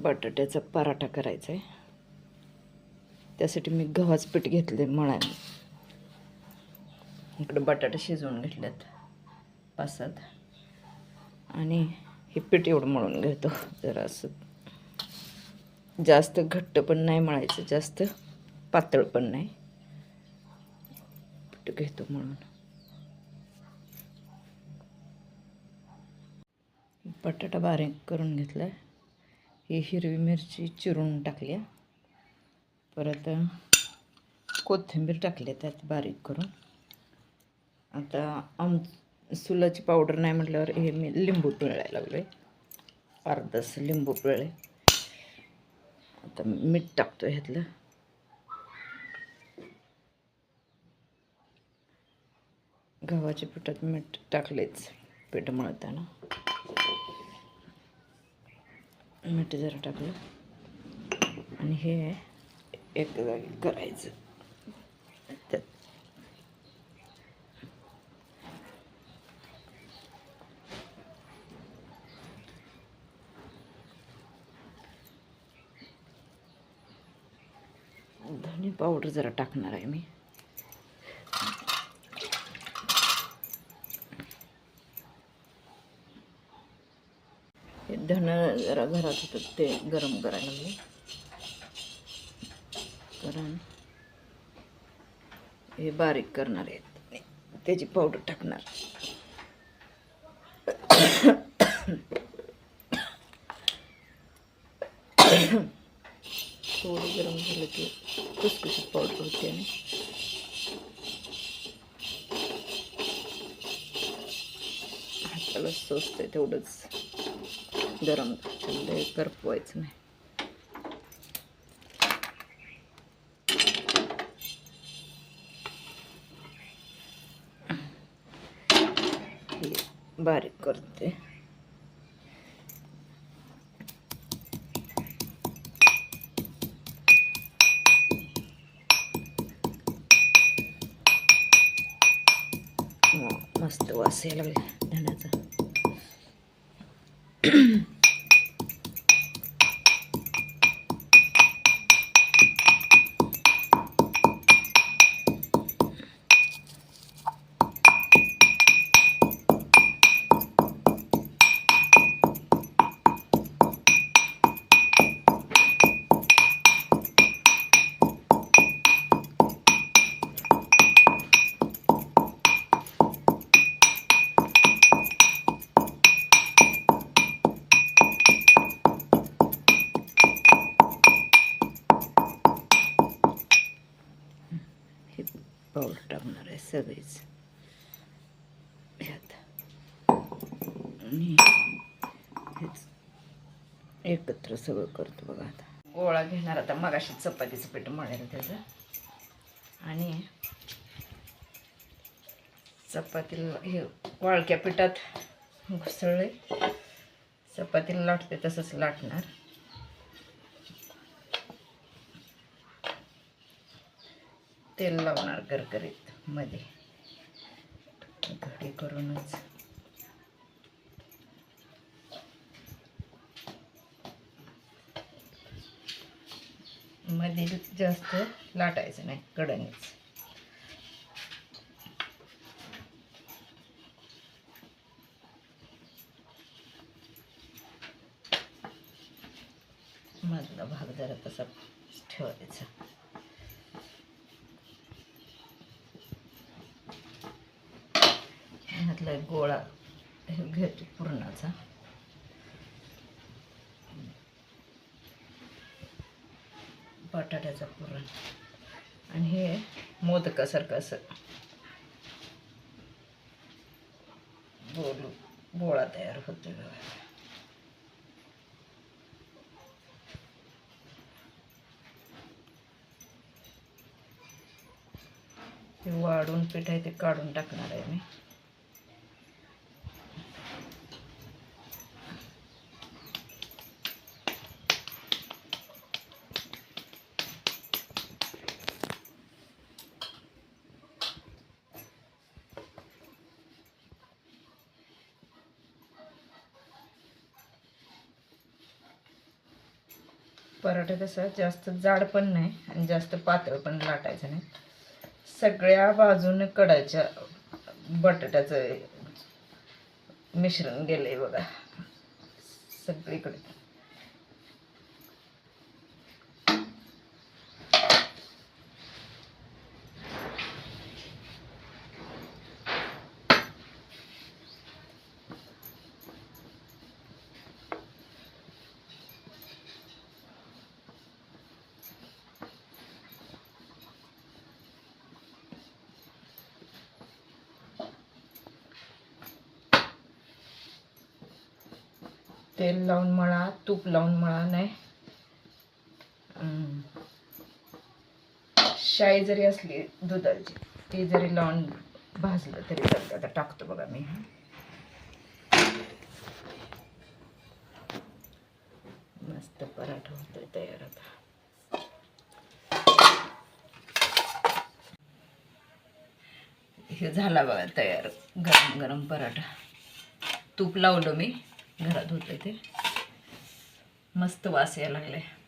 बटाट्याचा पराठा करायचा आहे त्यासाठी मी गव्हाचं पीठ घेतले मळायला. इकडं बटाटे शिजवून घेतल्यात पाच सात आणि हे पीठ एवढं मळून घेतो जरा असं. जास्त घट्ट पण नाही मळायचं जास्त पातळ पण नाही. पीठ घेतो म्हणून बटाटा बारीक करून घेतला आहे ही हिरवी मिरची चिरून टाकली. परत कोथिंबीर टाकली त्यात बारीक करून. आता आम सुलाची पावडर नाही म्हटल्यावर हे मी लिंबू पिळायला लागलो आहे अर्धस लिंबू पिळले. आता मीठ टाकतो ह्यातलं. गव्हाच्या पिठात मीठ टाकलेच पीठ मळताना. मीठ जरा टाकलं. आणि हे एक जागी करायचं. त्यात. धने पावडर जरा टाकणार आहे मी. हे जरा घरात होतं ते गरम करायला लागले. कारण हे बारीक करणार आहेत. त्याची पावडर टाकणार. थोडं गरम झालं की कुसकुशीत पावडर होते आणि हाताला आहे तेवढंच. गरम लय करपवायचं नाही हे बारीक करते वा, मस्त वास यायला लागला धण्याचा टाकणार आहे सगळीच आणि हेच एकत्र सगळं करतो बघा आता गोळा घेणार आता मगाशी चपातीचं पीठ मळेल त्याचं आणि चपातीला हे वाळक्या पिठात घुसळले चपातीला लाटते तसंच लाटणार तेल लावणार करकरीत मध्ये. घडी करूनच. मध्ये जास्त लाटायचं नाही कडणीच मधला भाग जरा तसा ठेवायचा. ह्यातला एक गोळा. घेतो पुरणाचा. बटाट्याचा पुरण. आणि हे मोदकासारखं असं. गोल गोळा तयार होतो ते वाढून पीठ आहे ते काढून टाकणार आहे मी. पराठा कसा जास्त जाड पण नाही आणि जास्त पातळ पण लाटायचं नाही. सगळ्या बाजूने कडाच्या बटाट्याचं मिश्रण गेलंय बघा. सगळीकडे. तेल लावून मळा तूप लावून मळा नाही. शाई जरी असली दुधाची ती जरी लावून भाजलं तरी चालतं. आता टाकतो बघा मी. मस्त पराठा होतोय तयार आता. हे झाला बघा तयार गरम गरम पराठा. तूप लावलं मी. घरात धुतले ते. मस्त वास यायला लागले